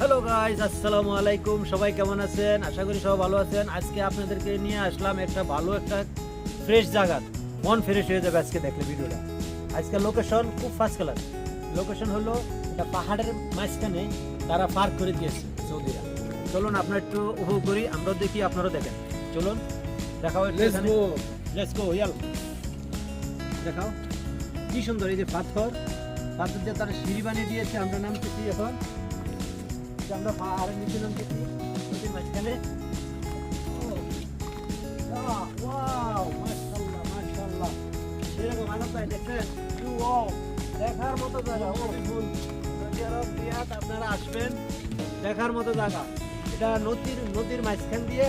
Hello guys আসসালামু আলাইকুম। সবাই কেমন আছেন? আশা করি সবাই ভালো আছেন। আজকে আপনাদেরকে নিয়ে আসলাম একটা ভালো একটা ফ্রেশ জায়গা। মন ফ্রেশ হয়ে যাবে আজকে দেখলে ভিডিওটা। আজকে লোকেশন খুব ফার্স্ট ক্লাস লোকেশন হলো একটা পাহাড়ের মাঝখানে তারা পার্ক করে দিয়েছে সৌদিরা চলুন আপনার একটু উপভোগ করি আমরাও দেখি আপনারাও দেখেন। চলুন দেখাও Let's go. লেটস গো ইয়াল দেখাও। কি সুন্দর এই যে পাথর। পাথর দিয়ে তারা সিঁড়ি বানিয়ে দিয়েছে আমরা নামতেছি এখন। আমরা পাহাড়ের নিচে নামতেছি নদীর মাঝখানে। দেখার মতো জায়গা। আপনারা আসবেন, দেখার মতো জায়গা। এটা নদীর নদীর মাঝখান দিয়ে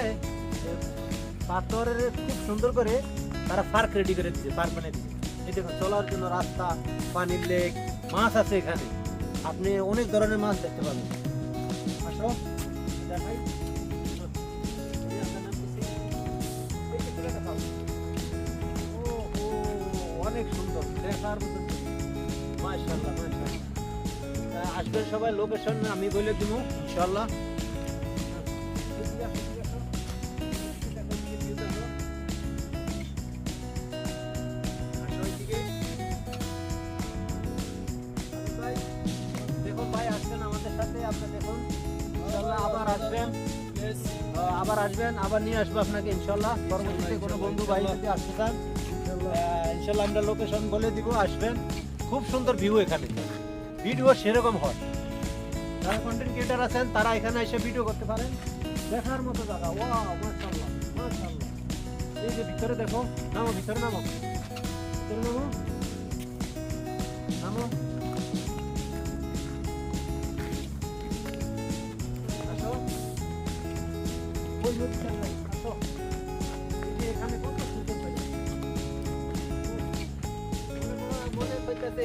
পাথরের খুব সুন্দর করে তারা পার্ক রেডি করে দিচ্ছে পার্ক বানিয়ে এই দেখুন, চলার জন্য রাস্তা, পানির লেক মাছ আছে এখানে। আপনি অনেক ধরনের মাছ দেখতে পাবেন। দেখাই অনেক সুন্দর দেখার মতো মাশাআল্লাহ মাশাআল্লাহ তা আসবেন সবাই লোকেশন আমি বলে দিব ইনশাআল্লাহ আসবেন। আবার আসবেন, আবার নিয়ে আসব আপনাকে, ইনশাল্লাহ। পরবর্তীতে কোনো বন্ধু ভাই যদি আসতে চান ইনশাল্লাহ আমরা লোকেশন বলে দিব, আসবেন। খুব সুন্দর ভিউ এখানে। ভিডিও সেরকম হয়। যারা কন্টেন্ট ক্রিয়েটার আছেন, তারা এখানে এসে ভিডিও করতে পারেন। দেখার মতো জায়গা। ওয়াও মাশাআল্লাহ। এই যে ভিতরে দেখো, নামো, ভিতরে নামো। ভিতরে নামো।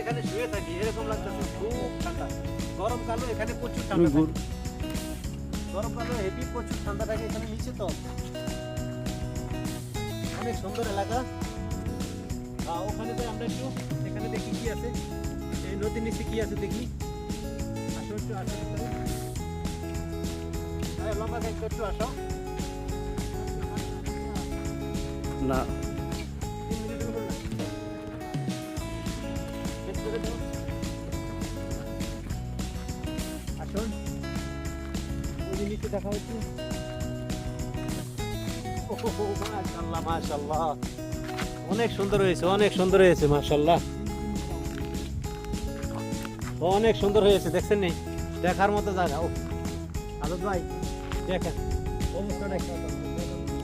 এখানে শুয়ে থাকি এরকম লাগতেছে খুব ঠান্ডা গরমকালে এখানে প্রচুর ঠান্ডা। গরমকালে হেভি প্রচুর ঠান্ডা থাকে এখানে নিচে তো। অনেক সুন্দর এলাকা। ওখানে তো আমরা একটু এখানে দেখি কি আছে এই নদীর নিচে কি আছে, দেখি। আসো একটু আসো লম্বা একটু আসো। না। মাশাআল্লাহ অনেক সুন্দর হয়েছে, অনেক সুন্দর হয়েছে, মাশাআল্লাহ। অনেক সুন্দর হয়েছে, দেখছেন নি? দেখার মতো জায়গা। ও ভাই, দেখেন। অবস্থাটা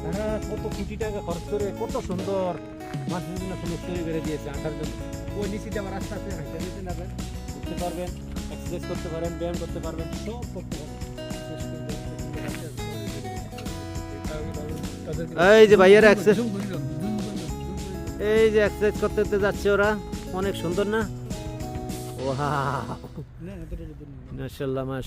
তারা কত কোটি টাকা খরচ করে কত সুন্দর মাছ বিভিন্ন সুন্দর তৈরি করে দিয়েছে আঁকার জন্য। ওই নিচে দিয়ে আবার আস্তে আস্তে হাঁটতে উঠতে পারবেন এক্সারসাইজ করতে পারেন ব্যায়াম করতে পারবেন সব করতে পারবেন। এই যে ভাইয়েরা এক্সারসাইজ এই যে এক্সারসাইজ করতে করতে যাচ্ছে ওরা। অনেক সুন্দর না? মাশাআল্লাহ মাশাআল্লাহ